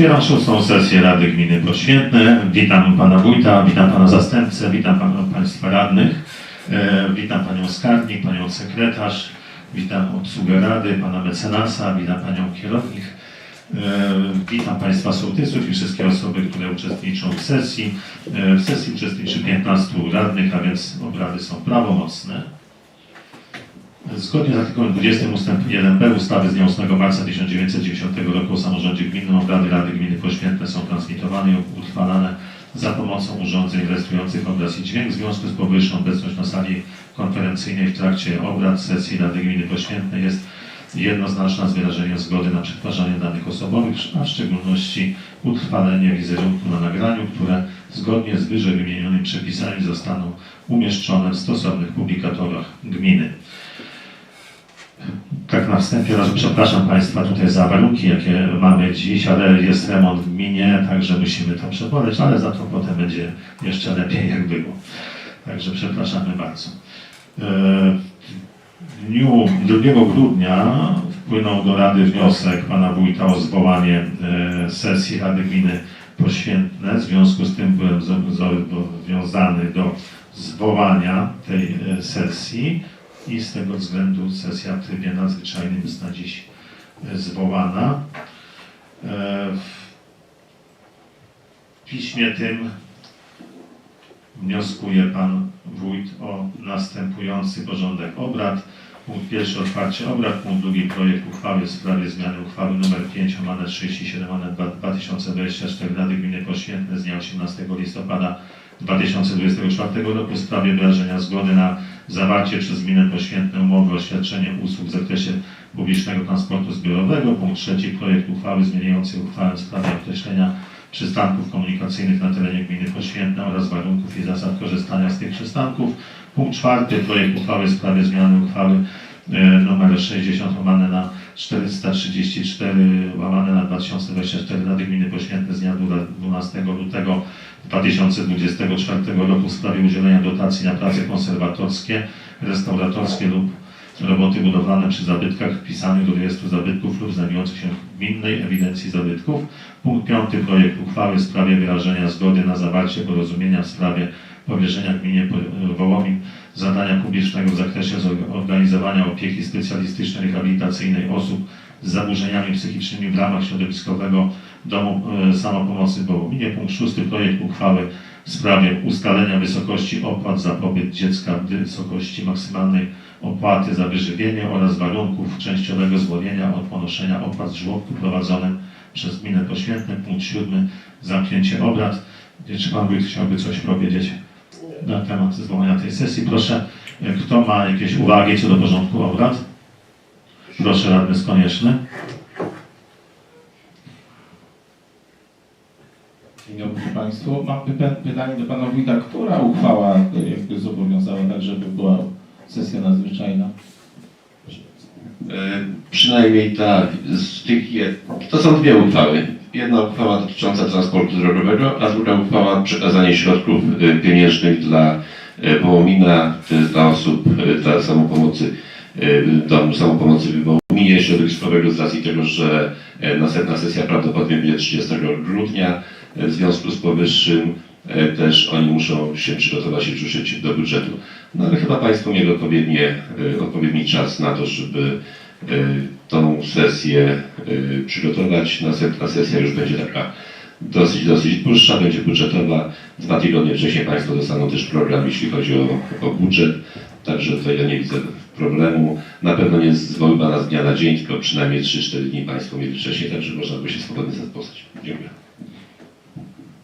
Otwieram szóstą sesję Rady Gminy Poświętne. Witam Pana Wójta, witam Pana Zastępcę, witam Państwa Radnych, e, witam Panią Skarbnik, Panią Sekretarz, witam obsługę Rady, Pana Mecenasa, witam Panią Kierownik, e, witam Państwa sołtysów i wszystkie osoby, które uczestniczą w sesji. E, w sesji uczestniczy 15 radnych, a więc obrady są prawomocne. Zgodnie z artykułem 20 ust. 1b ustawy z dnia 8 marca 1990 roku o samorządzie gminnym obrady Rady Gminy Poświętne są transmitowane i utrwalane za pomocą urządzeń rejestrujących obraz i dźwięk. W związku z powyższą obecność na sali konferencyjnej w trakcie obrad sesji Rady Gminy Poświętnej jest jednoznaczna z wyrażeniem zgody na przetwarzanie danych osobowych, a w szczególności utrwalenie wizerunku na nagraniu, które zgodnie z wyżej wymienionymi przepisami zostaną umieszczone w stosownych publikatorach gminy. Tak na wstępie razu przepraszam Państwa tutaj za warunki, jakie mamy dziś, ale jest remont w gminie, także musimy to przeboleć, ale za to potem będzie jeszcze lepiej, jak było. Także przepraszamy bardzo. E, W dniu 2 grudnia wpłynął do Rady wniosek Pana Wójta o zwołanie e, sesji Rady Gminy Poświętne. W związku z tym byłem zo- zobowiązany do zwołania tej e, sesji i z tego względu sesja w trybie nadzwyczajnym jest na dziś e, zwołana. E, W piśmie tym wnioskuje Pan Wójt o następujący porządek obrad. Punkt pierwszy otwarcie obrad, punkt drugi projekt uchwały w sprawie zmiany uchwały nr 5 omane 37 omane 2024 Rady Gminy Poświętne z dnia 18 listopada 2024 roku w sprawie wyrażenia zgody na zawarcie przez gminę Poświętne umowy o świadczenie usług w zakresie publicznego transportu zbiorowego. Punkt trzeci projekt uchwały zmieniającej uchwałę w sprawie określenia przystanków komunikacyjnych na terenie gminy Poświętne oraz warunków i zasad korzystania z tych przystanków. Punkt czwarty projekt uchwały w sprawie zmiany uchwały e, nr 60 łamane na 434 łamane na 2024 Rady Gminy Poświętne z dnia 12 lutego 2024 roku w sprawie udzielenia dotacji na prace konserwatorskie, restauratorskie lub roboty budowlane przy zabytkach wpisanych do rejestru zabytków lub znajdujących się w gminnej ewidencji zabytków. Punkt piąty projekt uchwały w sprawie wyrażenia zgody na zawarcie porozumienia w sprawie powierzenia gminie Wołomin zadania publicznego w zakresie zorganizowania opieki specjalistycznej rehabilitacyjnej osób z zaburzeniami psychicznymi w ramach środowiskowego Domu e, Samopomocy w Wołominie. Punkt szósty projekt uchwały w sprawie ustalenia wysokości opłat za pobyt dziecka w wysokości maksymalnej opłaty za wyżywienie oraz warunków częściowego zwolnienia od ponoszenia opłat z żłobku prowadzonym przez gminę Poświętne. Punkt siódmy zamknięcie obrad. Czy Pan Wójt chciałby coś powiedzieć na temat zwołania tej sesji? Proszę, e, kto ma jakieś uwagi co do porządku obrad? Proszę, radny Konieczny. Dzień dobry Państwu. Mam pyta- pytanie do Pana Wójta. Która uchwała jakby zobowiązała tak, żeby była sesja nadzwyczajna? E, Przynajmniej ta z tych, to są dwie uchwały. Jedna uchwała dotycząca transportu drogowego, a druga uchwała przekazanie środków e, pieniężnych dla e, Wołomina, dla osób, dla samopomocy, domu samopomocy w Wołominie środowiskowego z racji tego, że następna sesja prawdopodobnie będzie 30 grudnia. W związku z powyższym e, też oni muszą się przygotować i wrzucić do budżetu. No ale chyba Państwo mieli odpowiednie, e, odpowiedni czas na to, żeby e, tą sesję przygotować. Następna sesja już będzie taka dosyć, dosyć dłuższa, będzie budżetowa. Dwa tygodnie wcześniej Państwo dostaną też program, jeśli chodzi o, o budżet. Także tutaj ja nie widzę problemu. Na pewno nie zwoływana z dnia na dzień, tylko przynajmniej 3-4 dni Państwo mieli wcześniej, także można by się swobodnie zapoznać. Dziękuję.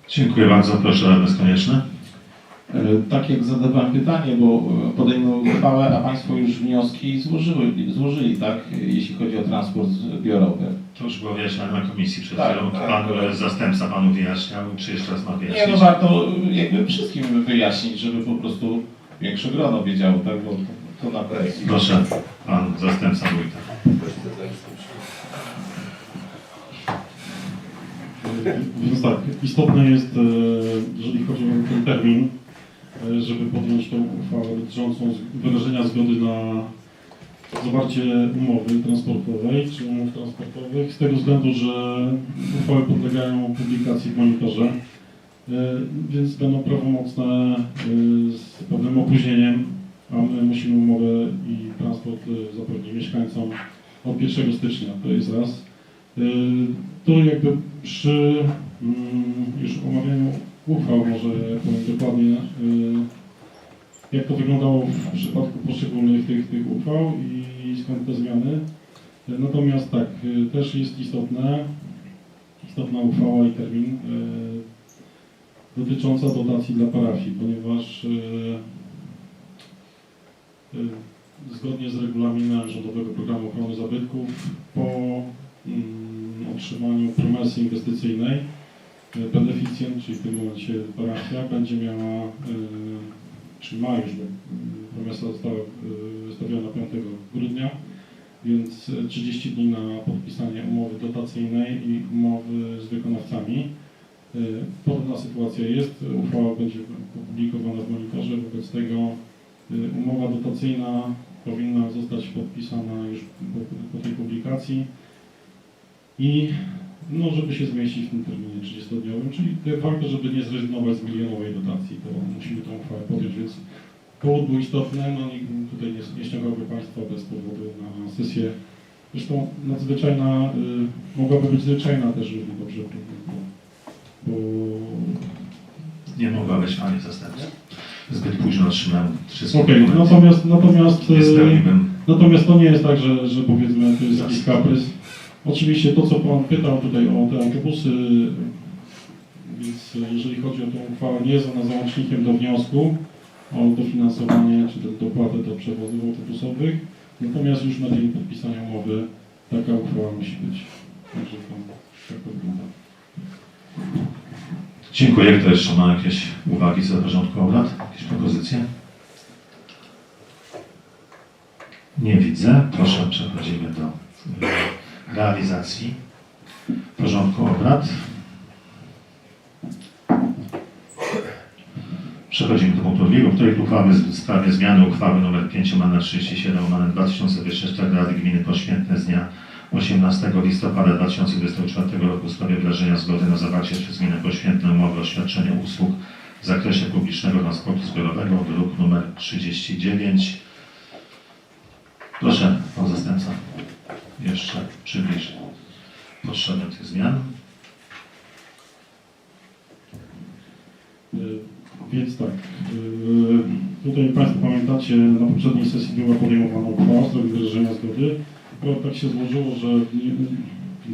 Dziękuję bardzo. Proszę, radny Konieczny. E, Tak jak zadawałem pytanie, bo e, podejmą uchwałę, a Państwo już wnioski złożyły, złożyli, tak? Jeśli chodzi o transport zbiorowy. To już było wyjaśnione na komisji przed Tak, chwilą. tak. Pan e, zastępca Panu wyjaśniał. Czy jeszcze raz ma Nie, wyjaśnić? no warto jakby wszystkim wyjaśnić, żeby po prostu większe grono wiedziało, tak? Bo to na. Proszę, Pan Zastępca Wójta. Więc tak, istotne jest, e, jeżeli chodzi o ten termin, e, żeby podjąć tą uchwałę dotyczącą wyrażenia zgody na zawarcie umowy transportowej czy umów transportowych z tego względu, że uchwały podlegają publikacji w monitorze, y, więc będą prawomocne z pewnym opóźnieniem, a my musimy umowę i transport zapewnić mieszkańcom od 1 stycznia, to jest raz. To jakby przy mm, już omawianiu uchwał, może powiem dokładnie, y, jak to wyglądało w przypadku poszczególnych tych, tych uchwał i skąd te zmiany. Natomiast tak, y, też jest istotne, istotna uchwała i termin y, dotycząca dotacji dla parafii, ponieważ zgodnie z regulaminem Rządowego Programu Ochrony Zabytków po mm, otrzymaniu promesy inwestycyjnej. Y, beneficjent, czyli w tym momencie parafia, będzie miała, y, czy ma już, y, promesa została y, wystawiona 5 grudnia, więc y, 30 dni na podpisanie umowy dotacyjnej i umowy z wykonawcami. Podobna sytuacja jest, uchwała będzie opublikowana w monitorze, wobec tego umowa dotacyjna powinna zostać podpisana już po, po tej publikacji i no, żeby się zmieścić w tym terminie 30-dniowym, czyli de facto, żeby nie zrezygnować z milionowej dotacji, to musimy tą uchwałę podjąć, więc powód był istotny, no nikt tutaj nie, nie ściągałby Państwa bez powodu na sesję. Zresztą nadzwyczajna, y, mogłaby być zwyczajna też równie dobrze, bo, bo Nie mogła być Pani zastępca. Zbyt późno otrzymałem wszystkie dokumenty. natomiast, natomiast, y, natomiast to nie jest tak, że, że powiedzmy to jest jakiś kaprys. Oczywiście to, co Pan pytał tutaj o te autobusy, więc jeżeli chodzi o tą uchwałę, nie jest ona załącznikiem do wniosku o dofinansowanie czy do dopłatę do przewozów autobusowych, natomiast już na dzień podpisania umowy taka uchwała musi być. Także to tak wygląda. Dziękuję. Kto jeszcze ma jakieś uwagi co do porządku obrad? Jakieś propozycje? Nie widzę. Proszę, przechodzimy do realizacji porządku obrad. Przechodzimy do punktu drugiego. Projekt uchwały w sprawie zmiany uchwały nr 5 na 37 na 2024 Rady Gminy Poświętne z dnia 18 listopada 2024 roku w sprawie wyrażenia zgody na zawarcie przez gminę Poświętne umowy o świadczeniu usług w zakresie publicznego transportu zbiorowego, druk nr 39. Proszę, pan zastępca, jeszcze przybliż potrzebę tych zmian. Y, Więc tak, y, tutaj Państwo pamiętacie, na poprzedniej sesji była podejmowana uchwała w sprawie wyrażenia zgody. Akurat tak się złożyło, że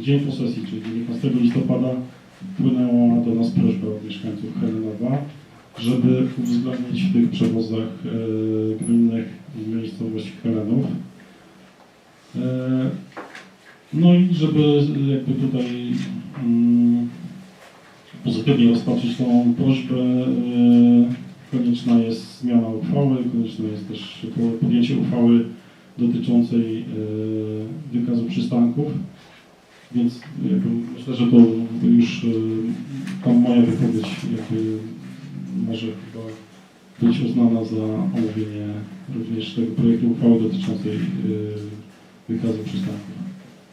dzień po sesji, czyli 19 listopada, wpłynęła do nas prośba od mieszkańców Helenowa, żeby uwzględnić w tych przewozach e, gminnych w miejscowości Helenów. E, No i żeby jakby tutaj mm, pozytywnie rozpatrzyć tą prośbę, e, konieczna jest zmiana uchwały, konieczne jest też podjęcie uchwały dotyczącej e, wykazu przystanków. Więc jakby myślę, że to już tam moja wypowiedź jakby może chyba być uznana za omówienie również tego projektu uchwały dotyczącej wykazu przystanków.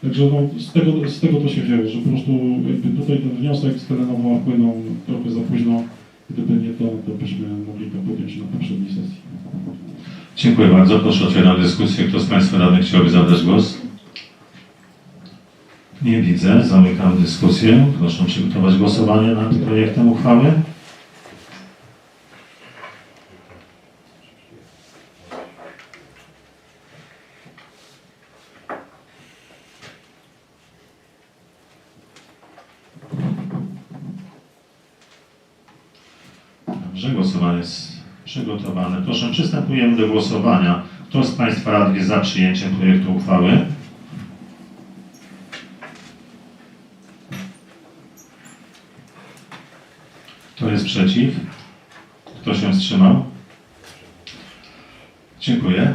Także no, z, tego, z tego to się wzięło, że po prostu jakby tutaj ten wniosek z Telenowa wpłynął trochę za późno. Gdyby nie to, to byśmy mogli to podjąć na poprzedniej sesji. Dziękuję bardzo. Proszę otwieram dyskusję. Kto z Państwa radnych chciałby zabrać głos? Nie widzę. Zamykam dyskusję. Proszę przygotować głosowanie nad projektem uchwały. przygotowane. Proszę, przystępujemy do głosowania. Kto z Państwa radnych jest za przyjęciem projektu uchwały? Kto jest przeciw? Kto się wstrzymał? Dziękuję.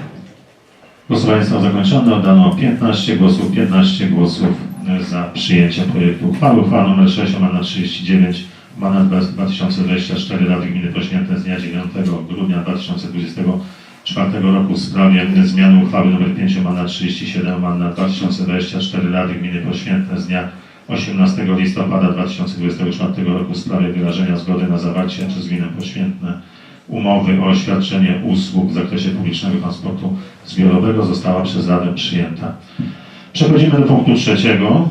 Głosowanie zostało zakończone. Oddano 15 głosów, 15 głosów za przyjęcie projektu uchwały. Uchwała nr 6 ma na 39 ma na 2024 Rady Gminy Poświęte 5 grudnia 2024 roku w sprawie zmiany uchwały nr 5 na 37 na 2024 Rady Gminy Poświętne z dnia 18 listopada 2024 roku w sprawie wyrażenia zgody na zawarcie przez gminę Poświętne umowy o świadczenie usług w zakresie publicznego transportu zbiorowego została przez Radę przyjęta. Przechodzimy do punktu trzeciego.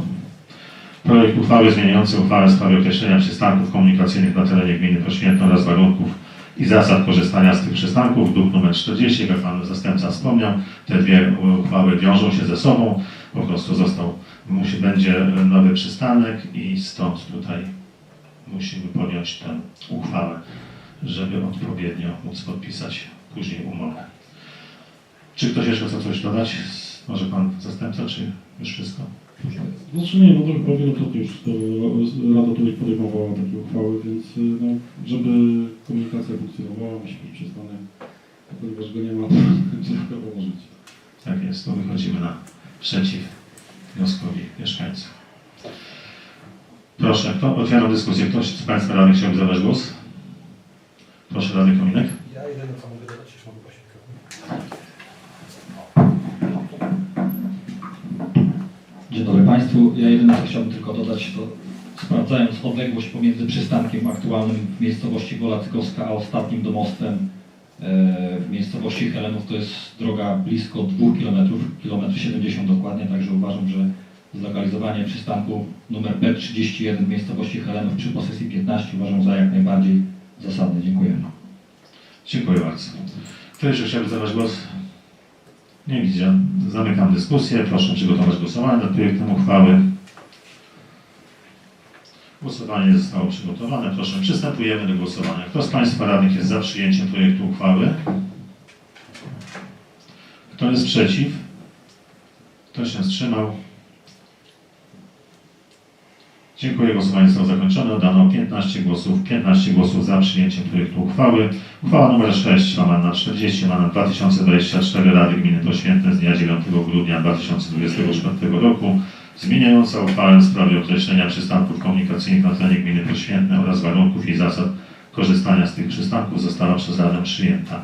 Projekt uchwały zmieniający uchwałę w sprawie określenia przystanków komunikacyjnych na terenie gminy Poświętno oraz warunków i zasad korzystania z tych przystanków, druk nr 40, jak Pan Zastępca wspomniał. Te dwie uchwały wiążą się ze sobą, po prostu został, musi, będzie nowy przystanek i stąd tutaj musimy podjąć tę uchwałę, żeby odpowiednio móc podpisać później umowę. Czy ktoś jeszcze chce coś dodać? Może Pan Czy już wszystko? Znaczy nie, no to chyba wielokrotnie już to Rada tutaj podejmowała takie uchwały, więc y, no, żeby komunikacja funkcjonowała, musi być przystanek, a ponieważ go nie ma, to trzeba położyć. Tak jest, to wychodzimy na przeciw wnioskowi mieszkańców. Proszę, kto, otwieram dyskusję. Ktoś z Państwa radnych chciałby zabrać głos? Proszę, radny Kominek. Ja co mogę Dzień dobry Państwu. Ja jedyne co chciałbym tylko dodać, to sprawdzając odległość pomiędzy przystankiem aktualnym w miejscowości Wola Cykowska, a ostatnim domostem e, w miejscowości Helenów, to jest droga blisko 2 km, km 70 dokładnie, także uważam, że zlokalizowanie przystanku numer P31 w miejscowości Helenów przy posesji 15 uważam za jak najbardziej zasadne. Dziękuję. Dziękuję bardzo. Kto jeszcze chciałby zabrać głos? Nie widzę. Zamykam dyskusję. Proszę przygotować głosowanie nad projektem uchwały. Głosowanie zostało przygotowane. Proszę, przystępujemy do głosowania. Kto z Państwa radnych jest za przyjęciem projektu uchwały? Kto jest przeciw? Kto się wstrzymał? Dziękuję. Głosowanie zostało zakończone. Oddano 15 głosów. 15 głosów za przyjęciem projektu uchwały. Uchwała nr 6, łamana 40, łamana 2024 Rady Gminy Poświętne z dnia 9 grudnia 2024 roku zmieniająca uchwałę w sprawie określenia przystanków komunikacyjnych na terenie gminy Poświętne oraz warunków i zasad korzystania z tych przystanków została przez Radę przyjęta.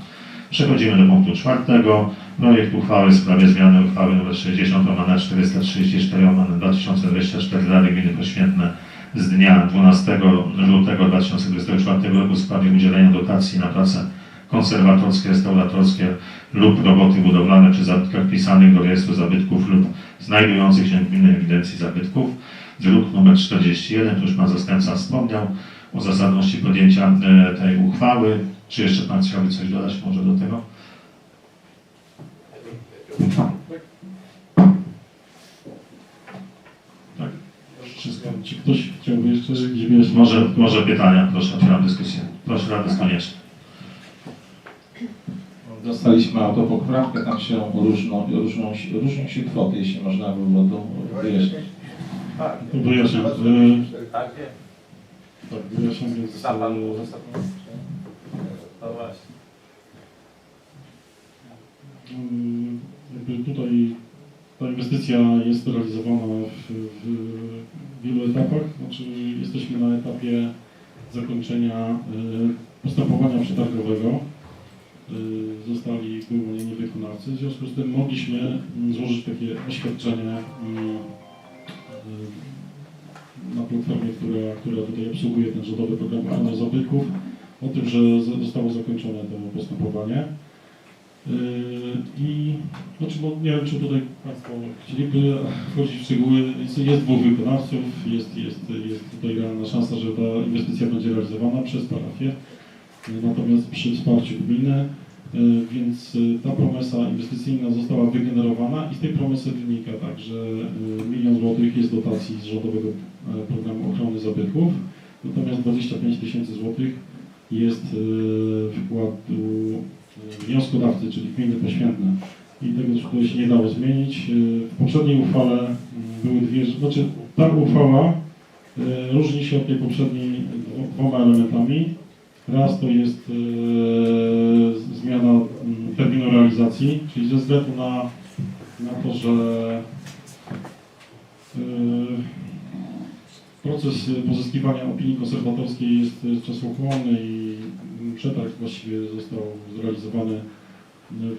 Przechodzimy do punktu czwartego. Projekt uchwały w sprawie zmiany uchwały nr 60 łamane 434 łamane 2024 Rady Gminy Poświętne z dnia 12 lutego 2024 roku w sprawie udzielenia dotacji na prace konserwatorskie, restauratorskie lub roboty budowlane przy zabytkach wpisanych do rejestru zabytków lub znajdujących się w gminnej ewidencji zabytków. Druk nr 41, tu już Pan Zastępca wspomniał o zasadności podjęcia e, tej uchwały. Czy jeszcze Pan chciałby coś dodać może do tego? Tak. Wszystko. Czy ktoś chciałby jeszcze gdzieś? Może, może pytania, proszę, otwieram dyskusję. Proszę, radny koniecznie. Dostaliśmy autopoprawkę, tam się różną, różną, różnią się kwoty, jeśli można by było to wyjaśnić. Tak, To wyjaśniam. E, tak, wiem. tak, wyjaśniam. Zna pan e, uzasadnienie? No właśnie. Jakby tutaj ta inwestycja jest realizowana w, w wielu etapach. Znaczy jesteśmy na etapie zakończenia y, postępowania przetargowego. Y, Zostali wyłonieni wykonawcy. W związku z tym mogliśmy mm, złożyć takie oświadczenie mm, y, na platformie, która, która tutaj obsługuje ten rządowy program ochrony zabytków o tym, że zostało zakończone to postępowanie. Yy, I znaczy, no, nie wiem, czy tutaj Państwo chcieliby wchodzić w szczegóły. Jest, dwóch wykonawców, jest, jest, jest tutaj realna szansa, że ta inwestycja będzie realizowana przez parafię, yy, natomiast przy wsparciu gminy, yy, więc ta promesa inwestycyjna została wygenerowana i z tej promesy wynika tak, że milion złotych jest dotacji z rządowego programu ochrony zabytków, natomiast 25 tysięcy złotych jest wkładu wnioskodawcy, czyli gminy poświętne. I tego tutaj się nie dało zmienić. Yy, W poprzedniej uchwale mm, były dwie, znaczy ta uchwała yy, różni się od tej poprzedniej dwo- dwoma elementami. Raz to jest zmiana mm, terminu realizacji, czyli ze względu na, na to, że proces y, pozyskiwania opinii konserwatorskiej jest y, czasochłonny i przetarg właściwie został zrealizowany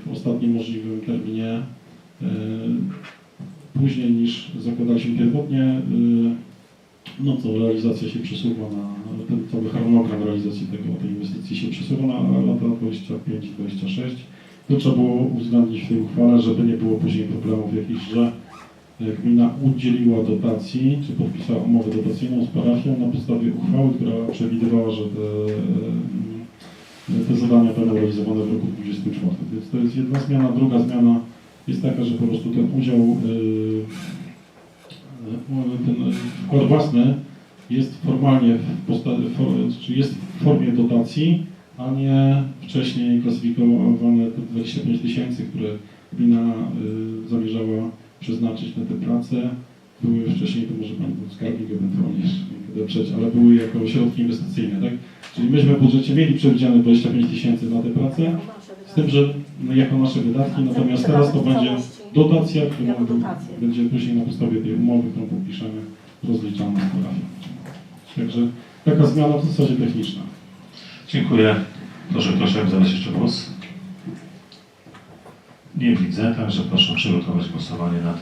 w ostatnim możliwym terminie, e, później niż zakładaliśmy pierwotnie, e, no to realizacja się przesuwa na, ten cały harmonogram realizacji tego, tej inwestycji się przesuwa na lata 25-26. To trzeba było uwzględnić w tej uchwale, żeby nie było później problemów jakichś, że e, gmina udzieliła dotacji, czy podpisała umowę dotacyjną z parafią na podstawie uchwały, która przewidywała, że te, te zadania będą realizowane w roku 2024. Więc to jest jedna zmiana. Druga zmiana jest taka, że po prostu ten udział, e, ten wkład własny jest formalnie w for- czy jest w formie dotacji, a nie wcześniej klasyfikowane te 25 tysięcy, które gmina y, zamierzała przeznaczyć na te prace. Były wcześniej, to może Pan skarbnik ewentualnie ale były jako środki inwestycyjne, tak? Czyli myśmy w budżecie mieli przewidziane 25 tysięcy na te prace, z tym, że no, jako nasze wydatki, natomiast teraz to będzie dotacja, która będzie później na podstawie tej umowy, którą podpiszemy, rozliczana z parafią. Także taka zmiana w zasadzie techniczna. Dziękuję. Proszę chciałby zabrać jeszcze głos? Nie widzę, także proszę przygotować głosowanie nad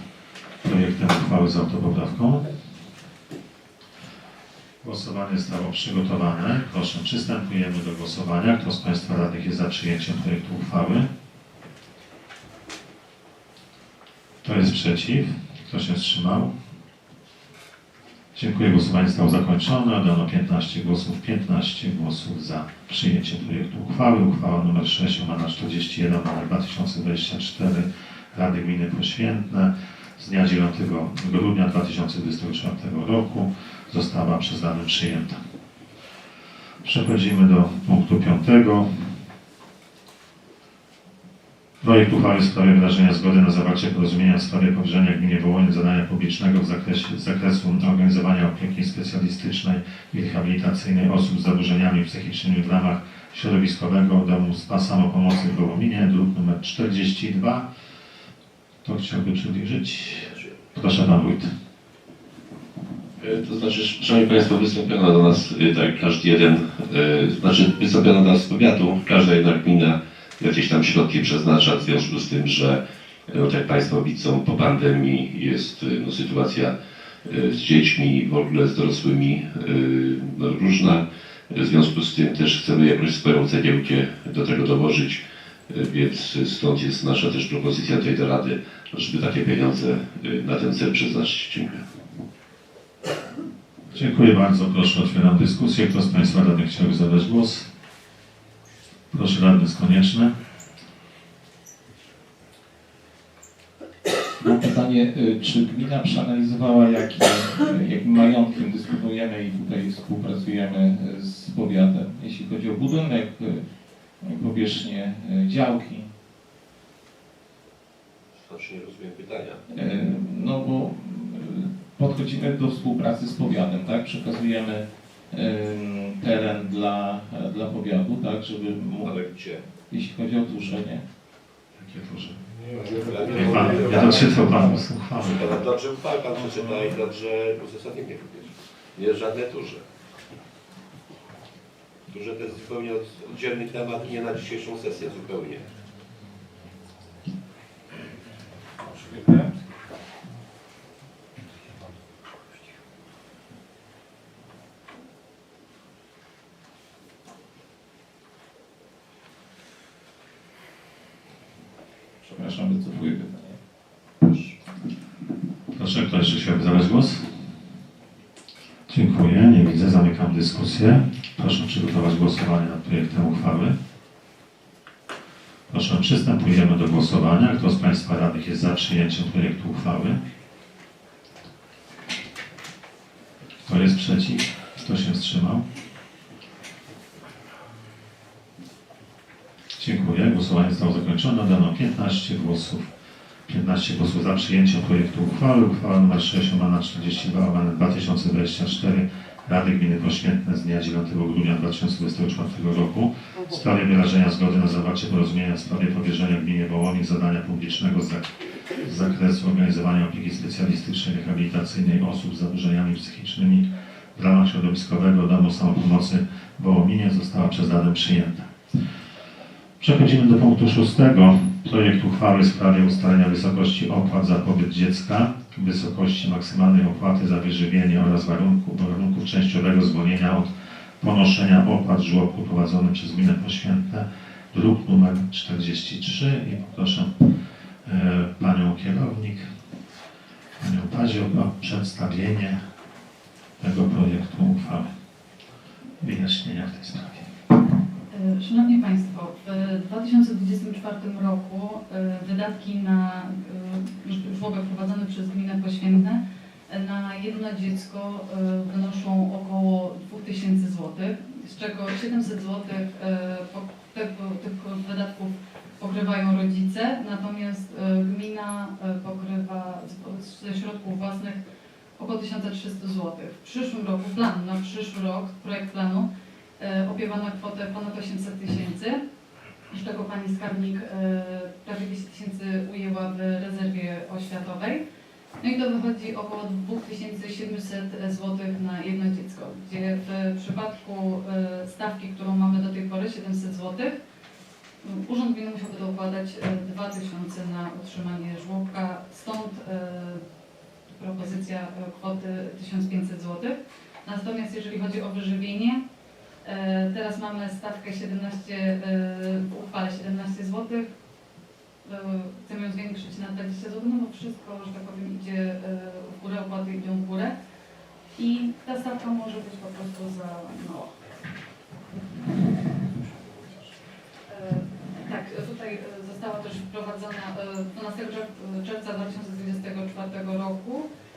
projektem uchwały z autopoprawką. Głosowanie zostało przygotowane. Proszę, przystępujemy do głosowania. Kto z Państwa radnych jest za przyjęciem projektu uchwały? Kto jest przeciw? Kto się wstrzymał? Dziękuję. Głosowanie zostało zakończone. Oddano 15 głosów, 15 głosów za przyjęciem projektu uchwały. Uchwała nr 6 na 41 na 2024 Rady Gminy Poświętne z dnia 9 grudnia 2024 roku została przez Radę przyjęta. Przechodzimy do punktu 5. Projekt uchwały w sprawie wyrażenia zgody na zawarcie porozumienia w sprawie powierzenia gminie Wołonie zadania publicznego w zakresie, z zakresu organizowania opieki specjalistycznej i rehabilitacyjnej osób z zaburzeniami psychicznymi w ramach środowiskowego domu spa samopomocy w Wołominie, druk nr 42. Kto chciałby przybliżyć? Proszę Pan Wójt. E, To znaczy, Szanowni Państwo, wystąpiono do nas, e, tak, każdy jeden, e, znaczy wystąpiono do nas z powiatu, każda jedna gmina jakieś tam środki przeznacza w związku z tym, że no, tak jak Państwo widzą, po pandemii jest no, sytuacja z dziećmi, w ogóle z dorosłymi no, różna. W związku z tym też chcemy jakąś swoją cegiełkę do tego dołożyć, więc stąd jest nasza też propozycja tutaj do Rady, żeby takie pieniądze na ten cel przeznaczyć. Dziękuję. Dziękuję bardzo. Proszę, otwieram dyskusję. Kto z Państwa radnych chciałby zabrać głos? Proszę, radny jest konieczny. Mam pytanie, y, czy gmina przeanalizowała, jakim, jakim majątkiem dysponujemy i tutaj współpracujemy y, z powiatem, jeśli chodzi o budynek, y, powierzchnię działki? Znaczy nie rozumiem pytania. No bo podchodzimy do współpracy z powiatem, tak? Przekazujemy teren dla, dla powiatu, tak? Żeby mógł, Ale gdzie? jeśli chodzi o tuszenie. Jakie duże. Nie, Niech pan, ja doczytał Pan uchwałę. Pana dobrze uchwałę pan przeczyta i dobrze uzasadnienie również. Nie jest żadne turze. Turze to jest zupełnie od- oddzielny temat, nie na dzisiejszą sesję zupełnie. Dziękuję. Proszę. Proszę, kto jeszcze chciałby zabrać głos? Dziękuję. Nie widzę. Zamykam dyskusję. Proszę przygotować głosowanie nad projektem uchwały. Proszę, przystępujemy do głosowania. Kto z Państwa radnych jest za przyjęciem projektu uchwały? Kto jest przeciw? Kto się wstrzymał? Dziękuję. Głosowanie zostało zakończone. Dano 15 głosów. 15 głosów za przyjęciem projektu uchwały. Uchwała nr 6 na 42 łamane 2024 Rady Gminy Poświętne z dnia 9 grudnia 2024 roku w sprawie wyrażenia zgody na zawarcie porozumienia w sprawie powierzenia gminie Wołomin zadania publicznego z zakresu organizowania opieki specjalistycznej rehabilitacyjnej osób z zaburzeniami psychicznymi w ramach środowiskowego domu samopomocy w Wołominie została przez Radę przyjęta. Przechodzimy do punktu szóstego. Projekt uchwały w sprawie ustalenia wysokości opłat za pobyt dziecka, wysokości maksymalnej opłaty za wyżywienie oraz warunku, warunków częściowego zwolnienia od ponoszenia opłat żłobku prowadzonym przez Gminę Poświętne, druk numer 43 i poproszę e, Panią Kierownik, Panią Paziuk o przedstawienie tego projektu uchwały. Wyjaśnienia w tej sprawie. E, Szanowni Państwo, w 2024 roku e, wydatki na e, żłobek prowadzony przez Gminę Poświętne na jedno dziecko wynoszą około 2000 zł, z czego 700 zł tych wydatków pokrywają rodzice, natomiast gmina pokrywa ze środków własnych około 1300 zł. W przyszłym roku, plan na przyszły rok, projekt planu e, opiewa na kwotę ponad 800 tysięcy, z czego Pani Skarbnik e, prawie 200 tysięcy ujęła w rezerwie oświatowej. No i to wychodzi około 2700 zł na jedno dziecko, gdzie w przypadku e, stawki, którą mamy do tej pory, 700 zł, Urząd Gminy musiałby dokładać e, 2000 na utrzymanie żłobka, stąd propozycja kwoty 1500 zł. Natomiast jeżeli chodzi o wyżywienie, teraz mamy stawkę 17, e, w uchwale 17 zł. E, Chcemy ją zwiększyć na 20 zł, no bo wszystko, że tak powiem, idzie e, w górę, opłaty idą w górę. I ta stawka może być po prostu za mała. E, Tak, e, tutaj e, została też wprowadzona e, 12 czerw- czerwca 2024 roku e,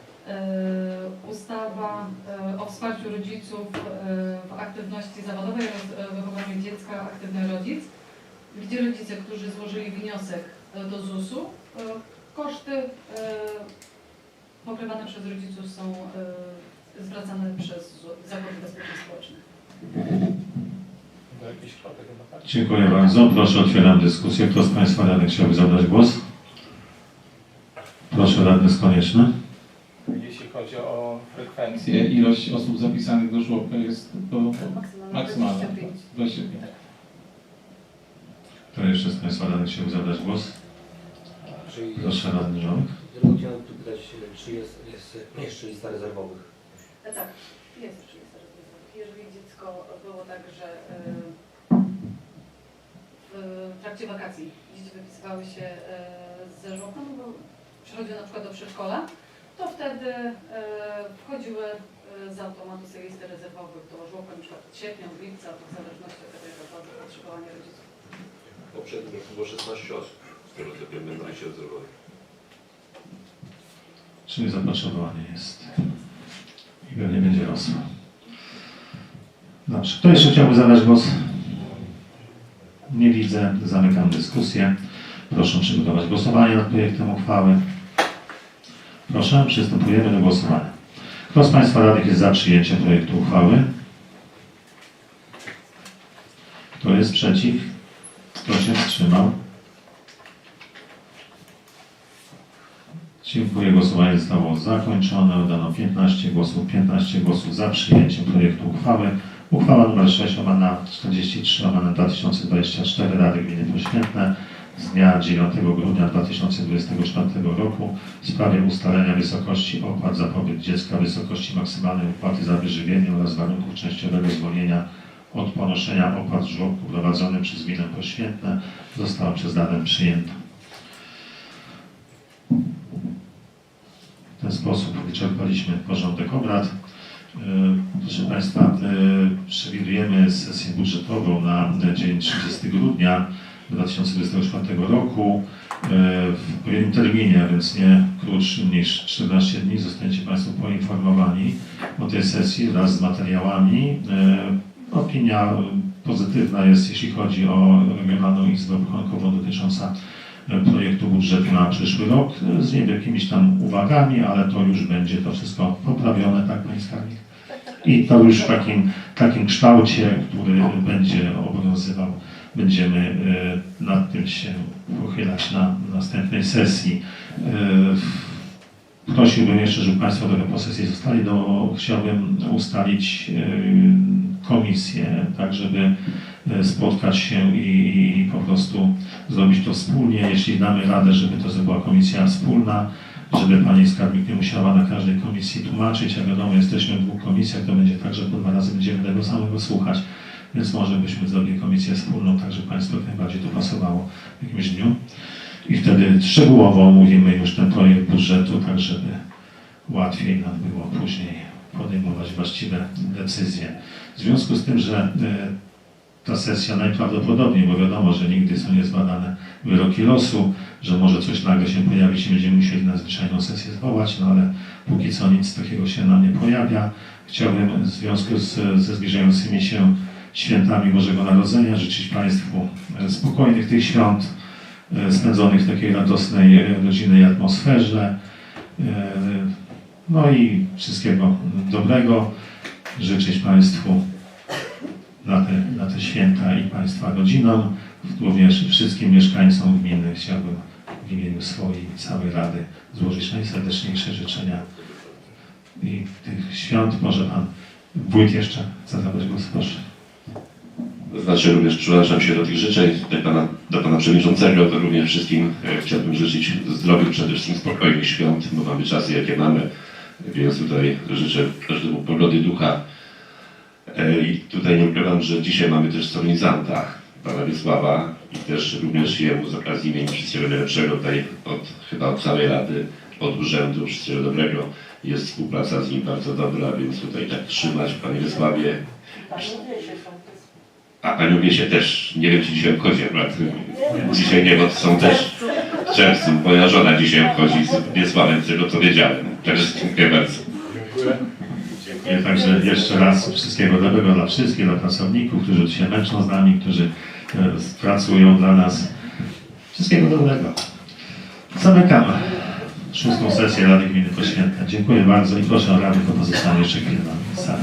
ustawa e, o wsparciu rodziców e, w aktywności zawodowej oraz e, wychowaniu dziecka Aktywny Rodzic, gdzie rodzice, którzy złożyli wniosek e, do ZUS-u, e, koszty e, pokrywane przez rodziców są e, zwracane przez Zakład Ubezpieczeń Społecznych. Dziękuję bardzo. Proszę, otwieram dyskusję. Kto z Państwa radnych chciałby zabrać głos? Proszę, radny z Konieczny. Jeśli chodzi o frekwencję, ilość osób zapisanych do żłobka jest to maksymalna. 25. 25. Kto jeszcze z Państwa radnych chciałby zabrać głos? Czyli Proszę, radny tylko chciałem tu pytać, czy jest, jest jeszcze lista rezerwowych? E, Tak, jest już lista rezerwowych. Jeżeli dziecko było tak, że e, w trakcie wakacji dzieci wypisywały się e, ze żłobka, no bo przychodziły na przykład do przedszkola, to wtedy e, wchodziły e, z automatu z listy rezerwowych do żłobka, na przykład od sierpnia, od lipca, to w zależności od tego, jaka była zapotrzebowanie rodziców. W poprzednim roku było 16 osób, z tego co wiem, będą liście rezerwowej. Czyli zapotrzebowanie jest i pewnie będzie rosło. Dobrze. Kto jeszcze chciałby zabrać głos? Nie widzę. Zamykam dyskusję. Proszę przygotować głosowanie nad projektem uchwały. Proszę, przystępujemy do głosowania. Kto z Państwa radnych jest za przyjęciem projektu uchwały? Kto jest przeciw? Kto się wstrzymał? Dziękuję. Głosowanie zostało zakończone. Oddano 15 głosów. 15 głosów za przyjęciem projektu uchwały. Uchwała nr 6 łamana 43 łamana 2024 Rady Gminy Poświętne z dnia 9 grudnia 2024 roku w sprawie ustalenia wysokości opłat za pobyt dziecka, wysokości maksymalnej opłaty za wyżywienie oraz warunków częściowego zwolnienia od ponoszenia opłat w żłobku prowadzonym przez Gminę Poświętne została przez Radę przyjęta. W ten sposób wyczerpaliśmy porządek obrad. E, Proszę Państwa, e, przewidujemy sesję budżetową na dzień 30 grudnia 2024 roku e, w odpowiednim terminie, a więc nie krótszym niż 14 dni. Zostaniecie Państwo poinformowani o tej sesji wraz z materiałami. E, Opinia pozytywna jest, jeśli chodzi o Regionalną Izbę Obrachunkową dotycząca e, projektu budżetu na przyszły rok z niewielkimiś tam uwagami, ale to już będzie to wszystko poprawione, tak Skarbnik? I to już w takim, takim kształcie, który będzie obowiązywał. Będziemy e, nad tym się pochylać na następnej sesji. E, Prosiłbym jeszcze, żeby Państwo trochę po sesji zostali, do, chciałbym ustalić e, komisję, tak żeby spotkać się i, po prostu zrobić to wspólnie, jeśli damy radę, żeby to była komisja wspólna, żeby pani skarbnik nie musiała na każdej komisji tłumaczyć, jak wiadomo, jesteśmy w dwóch komisjach, to będzie tak, że po dwa razy będziemy tego samego słuchać, więc może byśmy zrobili komisję wspólną, tak żeby Państwu jak najbardziej to pasowało w jakimś dniu. I wtedy szczegółowo omówimy już ten projekt budżetu, tak żeby łatwiej nam było później podejmować właściwe decyzje. W związku z tym, że e, ta sesja najprawdopodobniej, bo wiadomo, że nigdy są niezbadane wyroki losu, że może coś nagle się pojawić i będziemy musieli nadzwyczajną sesję zwołać, no ale póki co nic takiego się nam nie pojawia. Chciałbym w związku z, ze zbliżającymi się świętami Bożego Narodzenia życzyć Państwu e, spokojnych tych świąt, e, spędzonych w takiej radosnej, rodzinnej atmosferze. E, No i wszystkiego dobrego. Życzyć Państwu na te, na te święta i Państwa rodzinom, również wszystkim mieszkańcom gminy chciałbym w imieniu swojej całej Rady złożyć najserdeczniejsze życzenia. I tych świąt może Pan Wójt jeszcze zabrać głos, proszę. Znaczy również przyłączam się do tych życzeń do pana, do pana przewodniczącego, to również wszystkim e, chciałbym życzyć zdrowych, przede wszystkim spokojnych świąt, bo mamy czasy jakie mamy, więc tutaj życzę każdemu pogody ducha. E, I tutaj nie ukrywam, że dzisiaj mamy też solenizanta, pana Wiesława i też również jemu z okazji imienia wszystkiego najlepszego tutaj od, chyba od całej Rady, od urzędu wszystkiego dobrego. Jest współpraca z nim bardzo dobra, więc tutaj tak trzymać, panie Wiesławie. A panią Wiesię też, nie wiem czy dzisiaj obchodzi akurat, dzisiaj nie, bo są też w czerwcu, moja żona dzisiaj obchodzi Wiesławem, z tego co wiedziałem. Także dziękuję bardzo. Dziękuję także jeszcze raz wszystkiego dobrego dla wszystkich, dla pracowników, którzy dzisiaj męczą z nami, którzy e, pracują dla nas. Wszystkiego dobrego. Zamykamy szóstą sesję Rady Gminy Poświętne. Dziękuję bardzo i proszę o Radę o pozostanie jeszcze chwilę na sali.